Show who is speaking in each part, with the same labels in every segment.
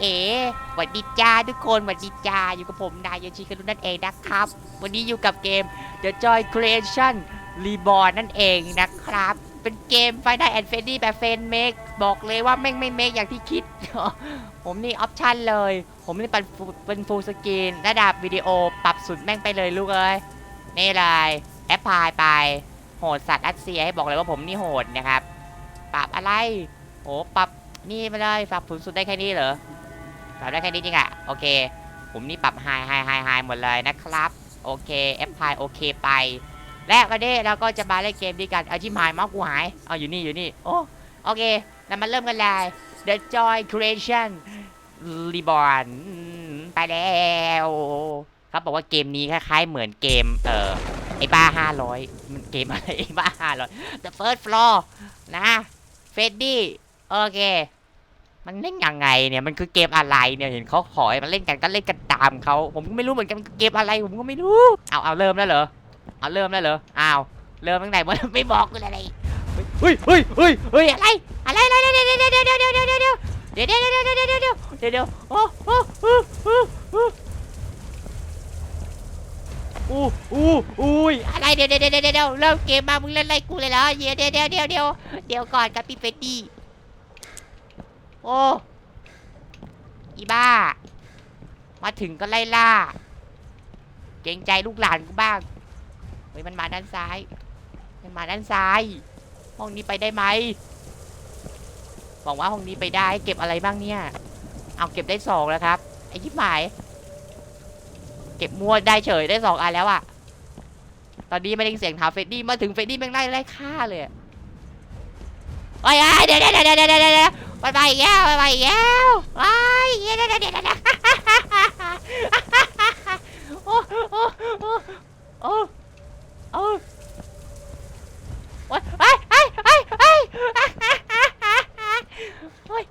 Speaker 1: เอ๋หวัดดีจ้าทุกคนหวัดดีจ้าอยู่กับผมนายโยชิคารุนั่นเองนะครับ วันนี้อยู่กับเกม The Joy Creation Reborn นั่นเองนะครับ เป็นเกม Final and Freddy แบบเฟนเมกบอกเลยว่าแม่งไม่เมกอย่างที่คิด ผมนี่ออปชั่นเลย ผมนี่เป็นเป็นฟูลสกรีนระดับวิดีโอปรับสุดแม่งไปเลยลูกเอ้ยนี่เลยแอปพลายไป โหดสัตว์รัสเซียให้บอกเลยว่าผมนี่โหดนะครับ ปรับอะไรโอ้ปรับนี่ไม่ได้ปรับสูงสุดได้แค่นี้เหรอ ปรับได้แค่นี้จริงอะโอเค ผมนี่ปรับไฮไฮไฮไฮหมดเลยนะครับ โอเคแอปพลายโอเคไป และวันนี้เราก็จะมาเล่นเกมดีกัน เอาชิมหายมาส์กูหาย เอาอยู่นี่อยู่นี่ โอ้โอเคเรามาเริ่มกันเลย The Joy Creation Reborn ไปแล้วเขาบอกว่าเกมนี้คล้ายๆเหมือนเกม เอ่อไอ้บ้า500มันเกมอะไรไอ้บ้า500 The First Floor นะเฟดดี้โอเค มันเล่นยังไงเนี่ยมันคือเกมอะไรเนี่ยเห็นเขาขอให้มันเล่นกันก็เล่นกันตามเขาผมก็ไม่รู้เหมือนกันเกมอะไรผมก็ไม่รู้เอาเอาเริ่มแล้วเหรอเอาเริ่มแล้วเหรออ้าวเริ่มตั้งแต่เมื่อไม่บอกกูเลยอะไรเฮ้ยเฮ้ยเฮ้ยเฮ้ยอะไรอะไรอะไรเดี๋ยวเดี๋ยวเดี๋ยวเดี๋ยวเดี๋ยวเดี๋ยวเดี๋ยวเดี๋ยวเดี๋ยวเดี๋ยวเดี๋ยวเดี๋ยวเดี๋ยวเดี๋ยวเดี๋ยวเดี๋ยวโอ้โอ้โอ้โอ้อู้อู้อุ้ยอะไรเดี๋ยวเดี๋ยวเดี๋ยวเดี๋ยวเดี๋ยวเริ่มเกมมามึงเล่นไรกูเลยเหรอเดี๋ยวเดี๋ยวเดี๋ยวเดี๋ยวเดี๋ยวเดี๋ยวก่อนครับพี่เฟดดี้ โอ้ อีบ้า มาถึงก็ไล่ล่า เกรงใจลูกหลานกูบ้าง เฮ้ยมันมาด้านซ้าย มันมาด้านซ้าย ห้องนี้ไปได้ไหมบอกว่าห้องนี้ไปได้ เก็บอะไรบ้างเนี่ย เอาเก็บได้สองแล้วครับ ไอ้ชิบหาย เก็บมัวได้เฉยได้สองอันแล้วอะตอนนี้ไม่ได้เสียงเท้าเฟดดี้มาถึงเฟดดี้แม่งไล่ไล่ฆ่าเลยอะโอ้เดะเดี๋ยวเดี๋ยวเดี๋ยวเดี๋ยวเดี๋ยว มันไปอีกแล้วมันไปอีกแล้วโอ้ยเดี๋ยวเดี๋ยวเดี๋ยวเดี๋ยวโอ้โอ้โอ้โอ้โอ้โอ้ยเอ้ยเอ้ยเอ้โอ้ย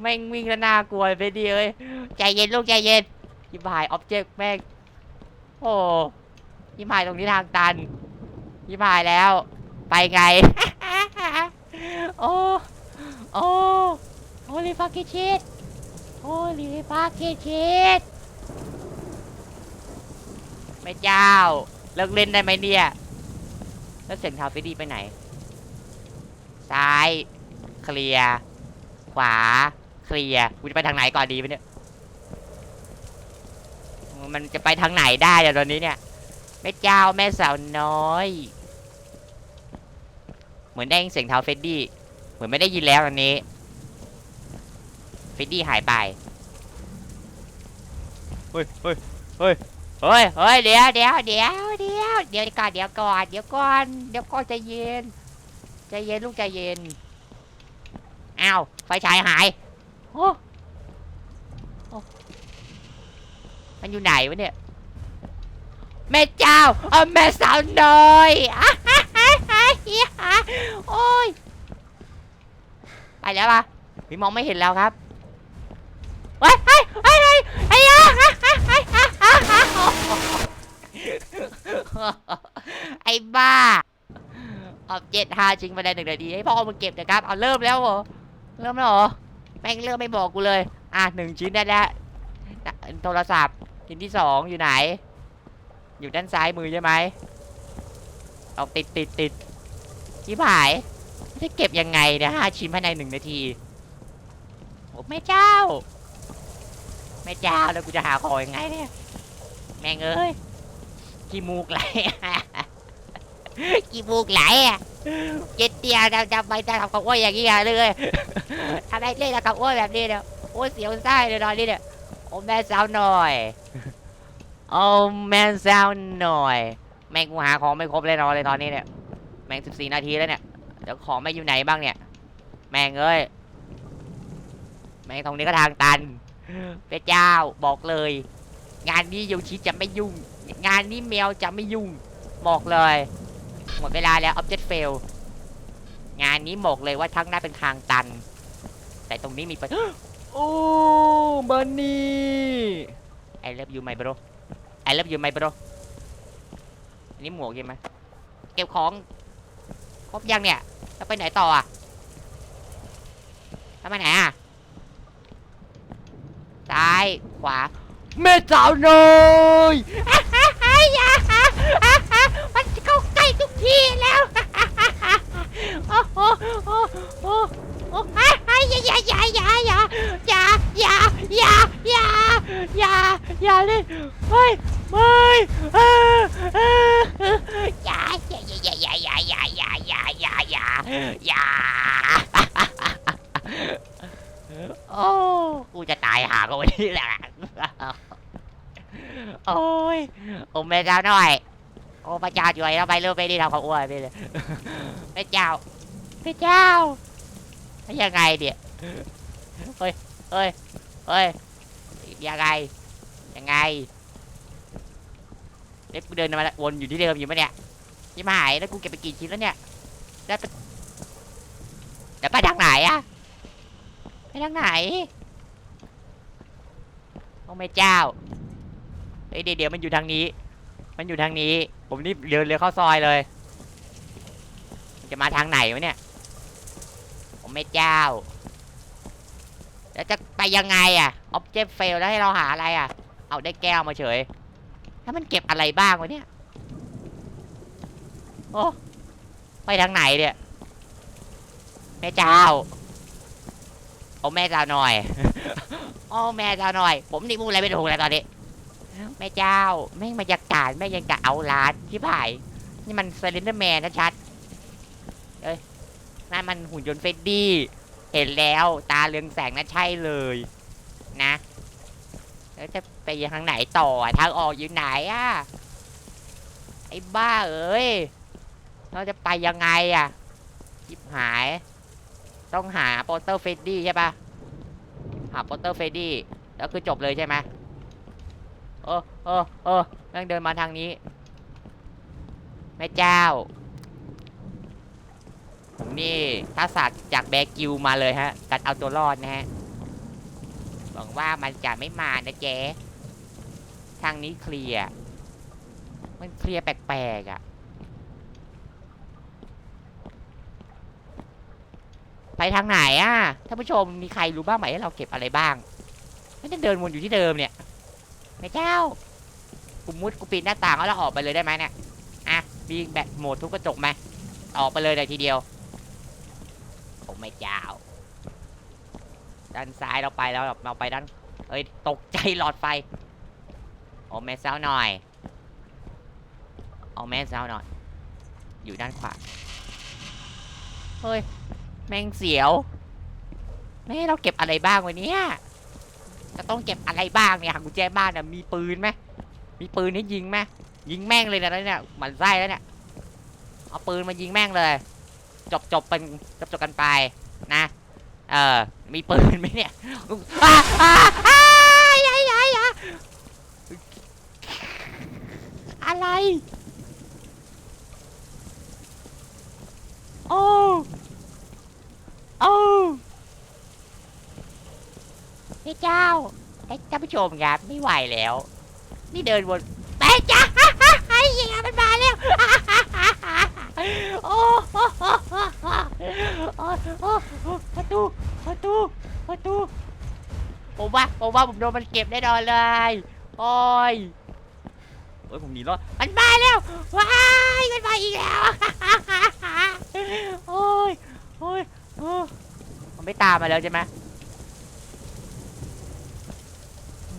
Speaker 1: แม่งวิ่งแล้วน่ากลัวไปดิเอ้ยใจเย็นลูกใจเย็นยิบหายออบเจกต์แม่งโอ้ยิบหายตรงนี้ทางตันยิบหายแล้ว ไปไง โอ้ โอ้ holy fucking shit holy fucking shit แม่เจ้า เลิกเล่นได้ไหมเนี่ย แล้วเสียงเท้าไปดีไปไหน ซ้าย เคลียร์ ขวา เคลียร์ กูจะไปทางไหนก่อนดีวะเนี่ย มันจะไปทางไหนได้อะตอนนี้เนี่ย แม่เจ้าแม่สาวน้อย เหมือนได้ยินเสียงเท้าเฟดดี้ เหมือนไม่ได้ยินแล้วตอนนี้ ฟดดี้หายไปเฮ้ยเฮ้ยเฮ้ยเฮ้ยเฮ้ยเดี๋ยวเดี๋ยวเดี๋ยวเดี๋ยวเดี๋ยวก่อนเดี๋ยวก่อนเดี๋ยวก่อนเดี๋ยวก่อนใจเย็นใจเย็นลูกใจเย็นอ้าวไฟฉายหายโอ้โอ้มันอยู่ไหนวะเนี่ยแม่เจ้าเอาแม่สาวน้อยอะฮ่าฮ่าฮ่าฮ่าโอ้ยไปแล้วปะพี่มองไม่เห็นแล้วครับ เฮ้ยเฮ้ยเฮ้ยเฮ้ไอ้ยาฮ่าฮ่าฮ่าฮ่าฮ่าฮ่าไอ้บ้าออบเจ็ดห้าจริงมาได้หนึ่งนาทีให้พ่อเอามาเก็บนะครับเอาเริ่มแล้วเหรอเริ่มแล้วเหรอแม่งเริ่มไม่บอกกูเลย อะหนึ่งชิ้นได้แล้วโทรศัพท์ชิ้นที่สองอยู่ไหน อยู่ด้านซ้ายมือใช่ไหมเอาติดติดติดที่ผายจะเก็บยังไงเนี่ยห้าชิ้นภายในหนึ่งนาทีโอ้แม่เจ้า แม่เจ้าแล้วกูจะหาของยังไงเนี่ย แม่งเอ้ยขี้มูกไหล ขี้มูกไหลอะเจ็ดเดียวจะไปจะทำกับอ้วนอย่างนี้เลยทำไมเล่นกับอ้วนแบบนี้เนี่ยโอ้ยเสียวไส้เลยตอนนี้เนี่ยโอ้แม่สาวหน่อยโอ้แม่สาวหน่อย แม่งกูหาของไม่ครบเลยนอนเลยตอนนี้เนี่ย แม่งสิบสี่นาทีแล้วเนี่ยเดี๋ยวของไม่อยู่ไหนบ้างเนี่ย แม่งเอ้ยแม่งตรงนี้ก็ทางตัน พระเจ้าบอกเลย งานนี้โยชิจะไม่ยุ่ง งานนี้แมวจะไม่ยุ่ง บอกเลย หมดเวลาแล้ว object fail งานนี้บอกเลยว่าทั้งหน้าเป็นทางตัน แต่ตรงนี้มีประโอ้บันนี่ I love you my bro I love you my bro อันนี้หมวกใช่ไหมเก็บของครบยังเนี่ยแล้วไปไหนต่ออะแล้วไปไหนอะ ซ้ายขวาแม่สาวน้อยอย่ามันเข้าใกล้ทุกทีแล้วโอ้โหโอ้โหโอ้โหอย่าอย่าอย่าอย่าอย่าอย่าอย่าอย่าอย่าอย่าอย่าเลยไม่ไม่อย่าอย่าอย่าอย่าอย่าอย่าอย่าอย่าอย่าอย่าอย่าโอ้กูจะตาย หากันวันนี้แหละ โอ้ยโอ้แม่เจ้าหน่อย โอ้พระเจ้าช่วยเราไปเร็วไปดิทำความอ้วนไปเลยพระเจ้าพระเจ้ายังไงเนี่ยเฮ้ยเฮ้ยเฮ้ยยังไงยังไงเด็กกูเดินมาวนอยู่ที่เดิมอยู่ปะเนี่ยยี่หายแล้วกูเก็บไปกี่ชิ้นแล้วเนี่ยแล้วไปแล้วไปทางไหนอะไปทางไหน อ้แม่เจ้าเฮ้ยเดี๋ยวเดี๋ยวมันอยู่ทางนี้ มันอยู่ทางนี้ ผมรีบเลี้ยวเลี้ยวเข้าซอยเลยมันจะมาทางไหนวะเนี่ยผมไม่เจ้า แล้วจะไปยังไงอะออบเจกต์เฟลแล้วให้เราหาอะไรอะ เอาได้แก้วมาเฉยถ้ามันเก็บอะไรบ้างวะเนี่ยโอ้ไปทางไหนเนี่ยแม่เจ้าโอ้แม่เจ้าหน่อย โอ้แม่เจ้าหน่อย ผมนี่พูดอะไรไม่ถูกเลยตอนนี้ แม่เจ้า แม่งบรรยากาศแม่งยังกะเอาล้านที่ผ่าย นี่มันเซเลนเดอร์แมนะชัดเอ้ยนั่นมันหุ่นยนต์เฟดดี้ เห็นแล้วตาเรืองแสงนั่นใช่เลย นะ แล้วจะไปทางไหนต่อทางออกอยู่ไหนอะไอ้บ้าเอ้ย เราจะไปยังไงอะจิบหาย ต้องหาโปสเตอร์เฟดดี้ใช่ปะ หาโปสเตอร์เฟดดี้แล้วคือจบเลยใช่ไหมเออเออเออแม่งเดินมาทางนี้ แม่เจ้า ผมนี่ทักษะจากแบกิวมาเลยฮะการเอาตัวรอดนะฮะหวังว่ามันจะไม่มานะเจ๊ทางนี้เคลียร์ มันเคลียร์แปลกๆอะ่ ไปทางไหนอะท่านผู้ชมมีใครรู้บ้างไหมว่าเราเก็บอะไรบ้างไม่ได้เดินวนอยู่ที่เดิมเนี่ยแม่เจ้ากูมุดกูปีนหน้าต่างแล้วเราออกไปเลยได้ไหมเนี่ยอะมีแบบโหมดทุบกระจกไหมออกไปเลยเลยทีเดียวโอ้แม่เจ้า ด้านซ้ายเราไปแล้วเราไปด้านเอ้ยตกใจหลอดไฟโอ้แม่เจ้าหน่อยเอาแม่เจ้าหน่อยอยู่ด้านขวาเฮ้ย แมงเสียว แม่เราเก็บอะไรบ้างวันนี้จะต้องเก็บอะไรบ้างเนี่ยหากุญแจบ้านน่ะมีปืนไหมมีปืนให้ยิงไหมยิงแม่งเลยนะเนี่ยหมันไส้แล้วเนี่ยเอาปืนมายิงแม่งเลย จบจบเป็นจบจบกันไปนะ เออมีปืนไหมเนี่ยอ้าอ้าอ้าอะไร โอ้ โอ้พี่เจ้าไอ้ท่านผู้ชมครับไม่ไหวแล้ว นี่เดินวนไปจ้าไอ้เหี้ยมันมาแล้วโอ้โอ้โอ้โอ้โอ้ประตูประตูประตูผมว่าผมว่าผมโดนมันเก็บแน่นอนเลยโอ้ยโอ้ยผมหนีรอดมันมาแล้วว้ายมันมาอีกแล้วโอ้ยโอ้ยโอ้ยมันไม่ตามมาแล้วใช่ไหม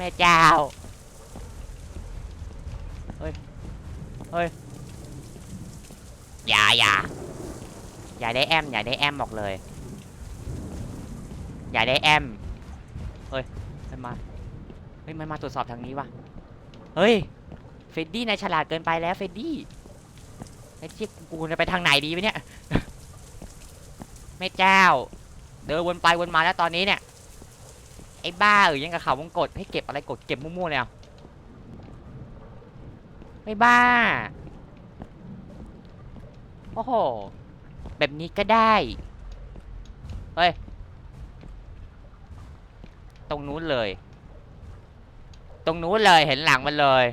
Speaker 1: แม่เจ้า เฮ้ย เฮ้ย อย่าอย่าอย่าได้แอม อย่าได้แอมบอกเลย อย่าได้แอม เฮ้ย มันมา เฮ้ย มันมาตรวจสอบทางนี้วะเฮ้ย เฟดดี้นายฉลาดเกินไปแล้วเฟดดี้ไอ้ที่กูจะไปทางไหนดีวะเนี่ย แม่เจ้า เดินวนไปวนมาแล้วตอนนี้เนี่ย ไอ้บ้าเออยังกับเขาวงกดให้เก็บอะไรกดเก็บมั่วๆเลยอะไม่บ้า โอ้โห แบบนี้ก็ได้ เฮ้ย ตรงนู้นเลย ตรงนู้นเลยเห็นหลังมันเลย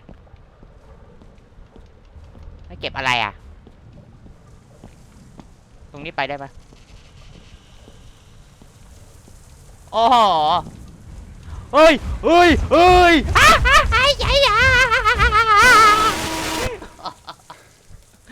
Speaker 1: ไม่เก็บอะไรอะ ตรงนี้ไปได้ปะโอ้โห ơi ơi ơi à, à, à, chạy à. à, à, à.